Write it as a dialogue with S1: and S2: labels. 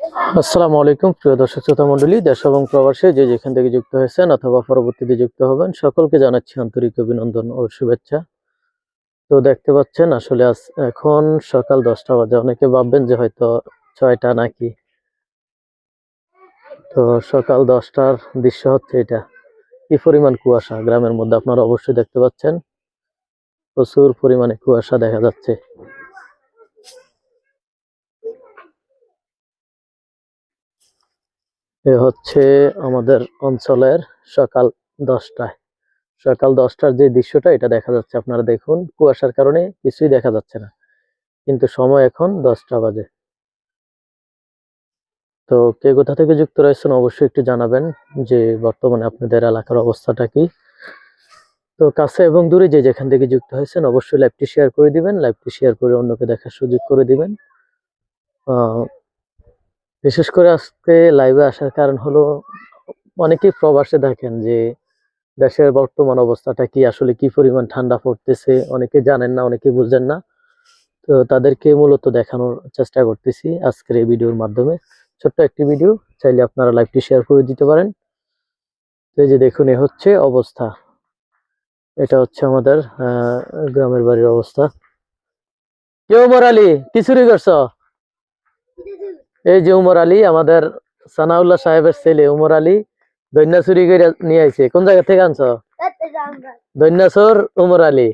S1: আসসালামু আলাইকুম, প্রিয় দর্শক শ্রোতা মণ্ডলী, দেশ এবং প্রবাসে যে যেখান থেকে যুক্ত হয়েছেন অথবা পরবর্তীতে যুক্ত হবেন, সকলকে জানাচ্ছি আন্তরিক অভিনন্দন ও শুভেচ্ছা। তো দেখতে পাচ্ছেন, আসলে আজ এখন সকাল দশটা বাজে, অনেকে ভাববেন যে হয়তো ছয়টা নাকি। তো সকাল দশটার দৃশ্য হচ্ছে এটা। কি পরিমাণ কুয়াশা, গ্রামের মধ্যে আপনারা অবশ্যই দেখতে পাচ্ছেন। প্রচুর পরিমাণে কুয়াশা দেখা যাচ্ছে। এ হচ্ছে আমাদের অঞ্চলের সকাল দশটায়। সকাল দশটার যে দৃশ্যটা, এটা দেখা যাচ্ছে। আপনারা দেখুন, কুয়াশার কারণে কিছুই দেখা যাচ্ছে না। কিন্তু সময় এখন দশটা বাজে। তো কে কোথা থেকে যুক্ত রয়েছেন অবশ্যই একটু জানাবেন যে বর্তমানে আপনাদের এলাকার অবস্থাটা কি। তো কাছে এবং দূরে যে যেখান থেকে যুক্ত হয়েছেন অবশ্যই লাইভটি শেয়ার করে দিবেন, লাইভটি শেয়ার করে অন্যকে দেখার সুযোগ করে দিবেন। বিশেষ করে আজকে লাইভে আসার কারণ হলো, অনেকেই প্রবাসে দেখেন যে দেশের বর্তমান অবস্থাটা কি, আসলে কি পরিমাণ ঠান্ডা পড়তেছে, অনেকে জানেন না, অনেকে বুঝেন না। তো তাদেরকে মূলত দেখানোর চেষ্টা করতেছি আজকের এই ভিডিওর মাধ্যমে। ছোট্ট একটি ভিডিও, চাইলে আপনারা লাইভটি শেয়ার করে দিতে পারেন। তো এই যে দেখুন, এ হচ্ছে অবস্থা। এটা হচ্ছে আমাদের গ্রামের বাড়ির অবস্থা। কে উমর আলী কি চুরি করছ? এই যে উমর আলী আমাদের সানাউল্লাহ সাহেবের ছেলে উমর আলী দৈন্যাসুরি করে নিয়ে আইছে। কোন জায়গা থেকে আনছ? দৈন্যাসুর উমর আলী।